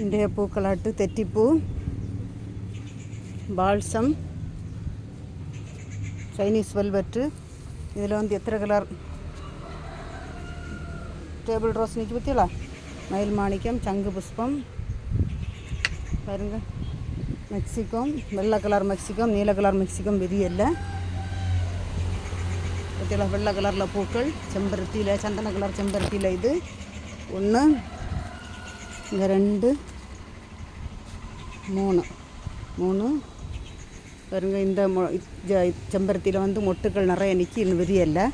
இன்றைய பூக்களாட்டு தெட்டிப்பூ பால்சம் சைனீஸ் வெல்வெட்டு இதில் வந்து எத்தனை கலர்? டேபிள் ரோஸ் நிற்கி பற்றியலா மயில் மாணிக்கம் சங்கு புஷ்பம் பாருங்க. மெக்சிகம் வெள்ளை கலர் மெக்சிகம் நீல கலர் மெக்சிகம் விரியல்ல பற்றியலா வெள்ளை கலரில் பூக்கள் செம்பருத்தியில் சந்தன கலர் செம்பருத்தியில் இது. ஒன்று இங்கே ரெண்டு மூணு. மூணு. பாருங்கள் இந்த மொ- செம்பருத்தியில் வந்து மொட்டுக்கள் நிறைய நிற்கி இன்னும் விரியல்ல.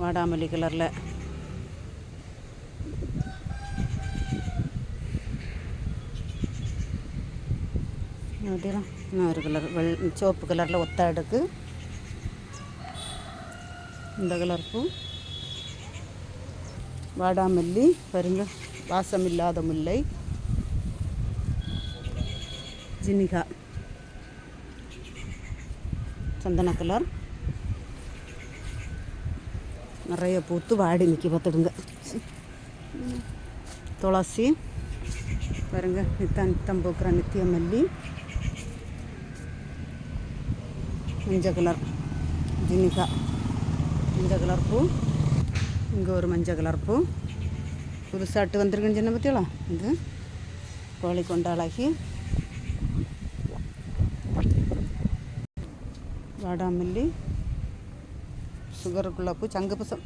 வாடாமல்லி கலரில். இன்னொரு கலர் வெள் சிவப்பு கலரில் ஒத்த அடுக்கு. இந்த கலர் பூ. வாடாமல்லி பாருங்க வாசம் இல்லாத முல்லை ஜினிகா. சந்தன கலர். நிறைய பூத்து வாடி நிற்கி பார்த்துடுங்க. துளசி பாருங்க நித்தம் நித்தம் பூக்கிற நித்திய மல்லி மஞ்சள் கலர் ஜினிகா. மஞ்சள் கலர் பூ. இங்கே ஒரு மஞ்சள் கலர் பூ. புதுசாட்டு வந்திருக்குன்னு சொன்ன பற்றியலா இது. கோழி கொண்டாளாகி வாடாமல்லி. சுகருக்குள்ள பூ சங்குபுசம்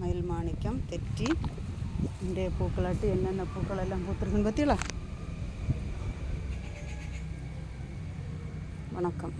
மயில் மாணிக்கம் தெற்றி இந்த பூக்களாட்டு என்னென்ன பூக்கள் எல்லாம் பூத்துருக்குன்னு பார்த்தீங்களா வணக்கம்.